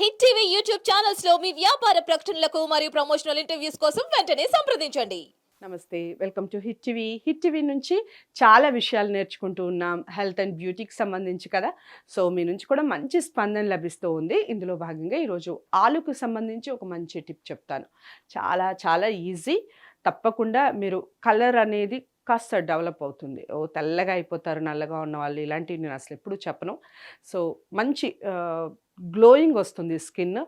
Hit TV YouTube ఛానల్స్లో మీ వ్యాపార ప్రకటనలకు మరియు ప్రమోషనల్ ఇంటర్వ్యూస్ కోసం వెంటనే సంప్రదించండి. నమస్తే welcome to Hit TV. Hit TV నుంచి చాలా విషయాలు నేర్చుకుంటూ ఉన్నాం. హెల్త్ అండ్ బ్యూటీకి సంబంధించి కదా. సో మీ నుంచి కూడా మంచి స్పందన లభిస్తూ ఉంది. ఇందులో భాగంగా ఈరోజు ఆలుకు సంబంధించి ఒక మంచి టిప్ చెప్తాను. చాలా చాలా ఈజీ. తప్పకుండా మీరు కలర్ అనేది కాస్త డెవలప్ అవుతుంది. ఓ తెల్లగా అయిపోతారు నల్లగా ఉన్న వాళ్ళు ఇలాంటివి నేను అసలు ఎప్పుడూ చెప్పను. సో మంచి గ్లోయింగ్ వస్తుంది స్కిన్.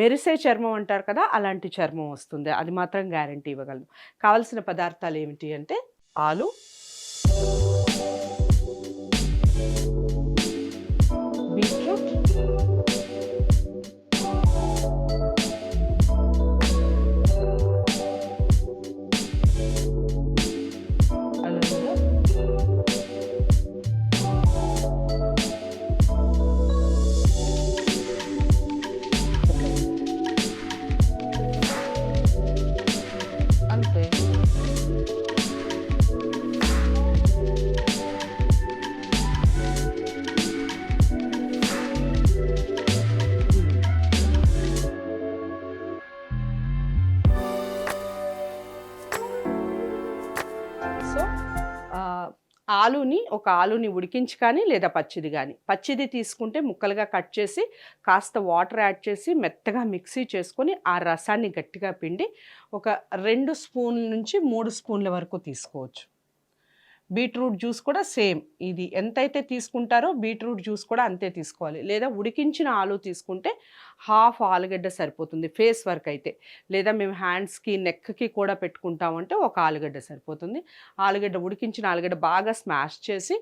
మెరిసే చర్మం అంటారు కదా అలాంటి చర్మం వస్తుంది. అది మాత్రం గ్యారంటీ ఇవ్వగలను. కావలసిన పదార్థాలు ఏమిటి అంటే ఆలు. ఆలుని ఒక ఆలుని ఉడికించి కానీ లేదా పచ్చిది కానీ. పచ్చిది తీసుకుంటే ముక్కలుగా కట్ చేసి కాస్త వాటర్ యాడ్ చేసి మెత్తగా మిక్సీ చేసుకొని ఆ రసాన్ని గట్టిగా పిండి ఒక రెండు స్పూన్ల నుంచి మూడు స్పూన్ల వరకు తీసుకోవచ్చు. బీట్రూట్ జ్యూస్ కూడా సేమ్. ఇది ఎంతైతే తీసుకుంటారో బీట్రూట్ జ్యూస్ కూడా అంతే తీసుకోవాలి. లేదా ఉడికించిన ఆలు తీసుకుంటే హాఫ్ ఆలుగడ్డ సరిపోతుంది ఫేస్ వర్క్ అయితే. లేదా మేము హ్యాండ్స్కి నెక్కి కూడా పెట్టుకుంటామంటే ఒక ఆలుగడ్డ సరిపోతుంది. ఆలుగడ్డ ఉడికించిన ఆలుగడ్డ బాగా స్మాష్ చేసి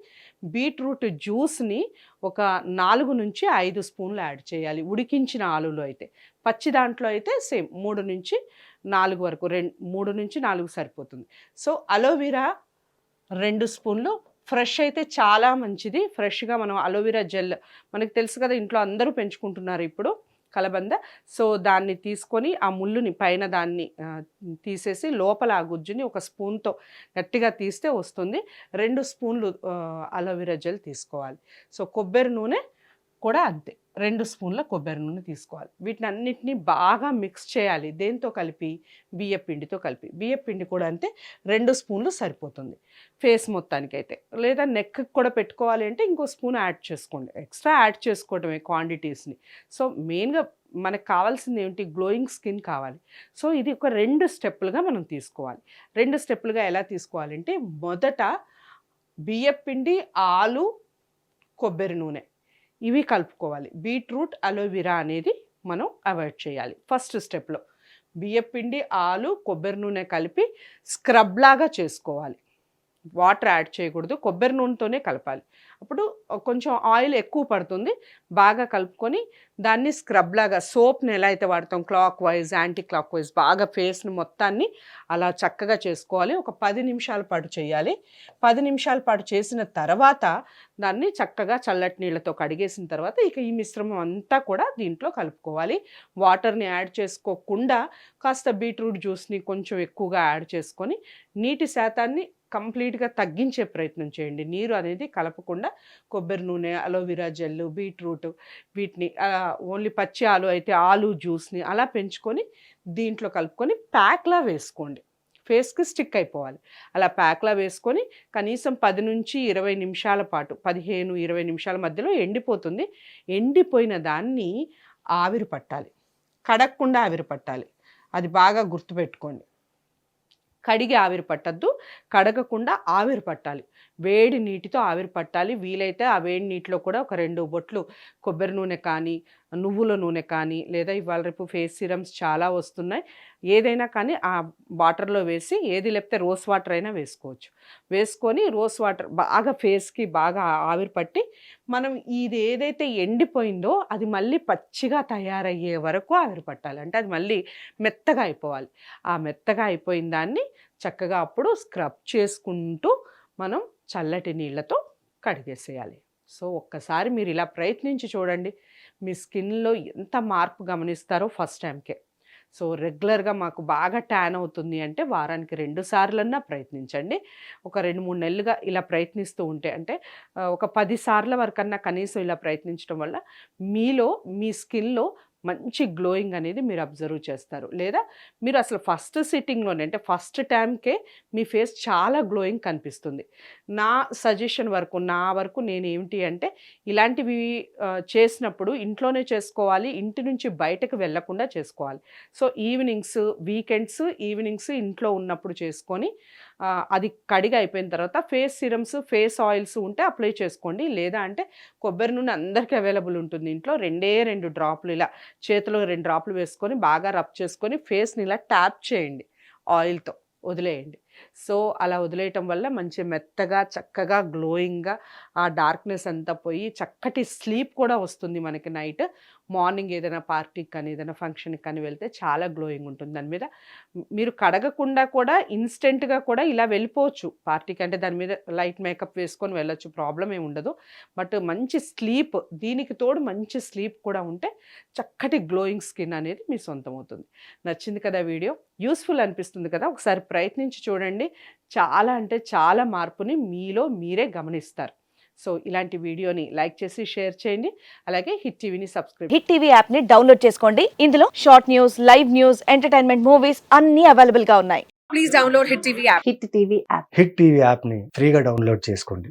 బీట్రూట్ జ్యూస్ని ఒక నాలుగు నుంచి ఐదు స్పూన్లు యాడ్ చేయాలి ఉడికించిన ఆలులో అయితే. పచ్చి దాంట్లో అయితే సేమ్ మూడు నుంచి నాలుగు వరకు రెండు మూడు నుంచి నాలుగు సరిపోతుంది. సో అలోవెరా రెండు స్పూన్లు. ఫ్రెష్ అయితే చాలా మంచిది. ఫ్రెష్గా మనం అలోవెరా జెల్ మనకు తెలుసు కదా ఇంట్లో అందరూ పెంచుకుంటున్నారు ఇప్పుడు కలబంద. సో దాన్ని తీసుకొని ఆ ముళ్ళుని పైన దాన్ని తీసేసి లోపల ఆ గుజ్జుని ఒక స్పూన్తో గట్టిగా తీస్తే వస్తుంది. రెండు స్పూన్లు అలోవెరా జెల్ తీసుకోవాలి. సో కొబ్బరి నూనె కూడా అంతే. రెండు స్పూన్ల కొబ్బరి నూనె తీసుకోవాలి. వీటిని అన్నిటినీ బాగా మిక్స్ చేయాలి. దేంతో కలిపి? బియ్య పిండితో కలిపి. బియ్య పిండి కూడా అంతే రెండు స్పూన్లు సరిపోతుంది. ఫేస్ మొత్తానికి అయితే లేదా నెక్కి కూడా పెట్టుకోవాలి అంటే ఇంకో స్పూన్ యాడ్ చేసుకోండి. ఎక్స్ట్రా యాడ్ చేసుకోవటమే క్వాంటిటీస్ని. సో మెయిన్గా మనకు కావాల్సింది ఏంటి? గ్లోయింగ్ స్కిన్ కావాలి. సో ఇది ఒక రెండు స్టెప్పులుగా మనం తీసుకోవాలి. రెండు స్టెప్పులుగా ఎలా తీసుకోవాలంటే మొదట బియ్యపిండి ఆలు కొబ్బరి నూనె. ఇవి కలుపుకోవాలి. బీట్రూట్ అలోవెరా అనేది మనం అవాయిడ్ చేయాలి. ఫస్ట్ స్టెప్లో బియ్యపిండి ఆలు కొబ్బరి నూనె కలిపి స్క్రబ్ లాగా చేసుకోవాలి. వాటర్ యాడ్ చేయకూడదు. కొబ్బరి నూనెతోనే కలపాలి. అప్పుడు కొంచెం ఆయిల్ ఎక్కువ పడుతుంది. బాగా కలుపుకొని దాన్ని స్క్రబ్ లాగా సోప్ని ఎలా అయితే వాడతాం clockwise anticlockwise బాగా ఫేస్ని మొత్తాన్ని అలా చక్కగా చేసుకోవాలి. ఒక పది నిమిషాల పాటు చేయాలి. పది నిమిషాల పాటు చేసిన తర్వాత దాన్ని చక్కగా చల్లటి నీళ్ళతో కడిగేసిన తర్వాత ఇక ఈ మిశ్రమం అంతా కూడా దీంట్లో కలుపుకోవాలి. వాటర్ని యాడ్ చేసుకోకుండా కాస్త బీట్రూట్ జ్యూస్ని కొంచెం ఎక్కువగా యాడ్ చేసుకొని నీటి శాతాన్ని కంప్లీట్గా తగ్గించే ప్రయత్నం చేయండి. నీరు అనేది కలపకుండా కొబ్బరి నూనె అలోవెరా జెల్లు బీట్రూట్ వీటిని ఓన్లీ పచ్చి ఆలు అయితే ఆలు జ్యూస్ని అలా పెంచుకొని దీంట్లో కలుపుకొని ప్యాక్లా వేసుకోండి. ఫేస్కి స్టిక్ అయిపోవాలి. అలా ప్యాక్లా వేసుకొని కనీసం పది నుంచి ఇరవై నిమిషాల పాటు పదిహేను ఇరవై నిమిషాల మధ్యలో ఎండిపోతుంది. ఎండిపోయిన దాన్ని ఆవిరి పట్టాలి. కడగకుండా ఆవిరి పట్టాలి. అది బాగా గుర్తుపెట్టుకోండి. కడిగి ఆవిరి పట్టద్దు. కడగకుండా ఆవిరి పట్టాలి. వేడి నీటితో ఆవిరి పట్టాలి. వీలైతే ఆ వేడి నీటిలో కూడా ఒక రెండు బొట్లు కొబ్బరి నూనె కానీ నువ్వుల నూనె కానీ లేదా ఇవాళ రేపు ఫేస్ సిరమ్స్ చాలా వస్తున్నాయి. ఏదైనా కానీ ఆ వాటర్లో వేసి ఏది లేకపోతే రోస్ వాటర్ అయినా వేసుకోవచ్చు. వేసుకొని రోస్ వాటర్ బాగా ఫేస్కి బాగా ఆవిరి పట్టి మనం ఇది ఏదైతే ఎండిపోయిందో అది మళ్ళీ పచ్చిగా తయారయ్యే వరకు ఆవిరి పట్టాలి. అంటే అది మళ్ళీ మెత్తగా అయిపోవాలి. ఆ మెత్తగా అయిపోయిన దాన్ని చక్కగా అప్పుడు స్క్రబ్ చేసుకుంటూ మనం చల్లటి నీళ్ళతో కడిగేసేయాలి. సో ఒక్కసారి మీరు ఇలా ప్రయత్నించి చూడండి. మీ స్కిన్లో ఎంత మార్పు గమనిస్తారో ఫస్ట్ టైంకే సో రెగ్యులర్గా మాకు బాగా ట్యాన్ అవుతుంది అంటే వారానికి రెండు సార్లన్నా ప్రయత్నించండి. ఒక రెండు మూడు నెలలుగా ఇలా ప్రయత్నిస్తూ ఉంటే అంటే ఒక పది సార్ల వరకన్నా కనీసం ఇలా ప్రయత్నించడం వల్ల మీలో మీ స్కిన్లో మంచి గ్లోయింగ్ అనేది మీరు అబ్జర్వ్ చేస్తారు. లేదా మీరు అసలు ఫస్ట్ సిట్టింగ్లోనే అంటే ఫస్ట్ టైంకే మీ ఫేస్ చాలా గ్లోయింగ్ కనిపిస్తుంది. నా సజెషన్ వరకు నా వరకు నేను ఏమిటి అంటే ఇలాంటివి చేసినప్పుడు ఇంట్లోనే చేసుకోవాలి ఇంటి నుంచి బయటకు వెళ్ళకుండా చేసుకోవాలి. సో ఈవినింగ్స్ వీకెండ్స్ ఈవినింగ్స్ ఇంట్లో ఉన్నప్పుడు చేసుకొని అది కడిగి అయిపోయిన తర్వాత ఫేస్ సిరమ్స్ ఫేస్ ఆయిల్స్ ఉంటే అప్లై చేసుకోండి. లేదా అంటే కొబ్బరి నూనె అందరికీ అవైలబుల్ ఉంటుంది ఇంట్లో. రెండే రెండు డ్రాప్లు ఇలా చేతిలో రెండు డ్రాప్లు వేసుకొని బాగా రబ్ చేసుకొని ఫేస్ని ఇలా ట్యాప్ చేయండి. ఆయిల్తో వదిలేయండి. సో అలా వదిలేయటం వల్ల మంచి మెత్తగా చక్కగా గ్లోయింగ్గా ఆ డార్క్నెస్ అంతా పోయి చక్కటి స్లీప్ కూడా వస్తుంది మనకి నైట్. మార్నింగ్ ఏదైనా పార్టీకి కానీ ఏదైనా ఫంక్షన్కి కానీ వెళ్తే చాలా గ్లోయింగ్ ఉంటుంది. దాని మీద మీరు కడగకుండా కూడా ఇన్స్టెంట్గా కూడా ఇలా వెళ్ళిపోవచ్చు. పార్టీకి అంటే దాని మీద లైట్ మేకప్ వేసుకొని వెళ్ళొచ్చు ప్రాబ్లం ఏమి ఉండదు. బట్ మంచి స్లీప్ దీనికి తోడు మంచి స్లీప్ కూడా ఉంటే చక్కటి గ్లోయింగ్ స్కిన్ అనేది మీ సొంతం అవుతుంది నచ్చింది కదా వీడియో? యూస్ఫుల్ అనిపిస్తుంది కదా? ఒకసారి ప్రయత్నించి చూడండి. చాలా అంటే చాలా మార్పుని మీలో మీరే గమనిస్తారు. సో ఇలాంటి వీడియోని లైక్ చేసి షేర్ చేయండి. అలాగే హిట్ టీవీని సబ్స్క్రైబ్ హిట్ టీవీ యాప్ని డౌన్లోడ్ చేసుకోండి. ఇందులో short news live news entertainment movies అన్ని అవైలబుల్గా ఉన్నాయి. Please download Hit TV app. Hit TV app. Hit TV యాప్ని ఫ్రీగా డౌన్లోడ్ చేసుకోండి.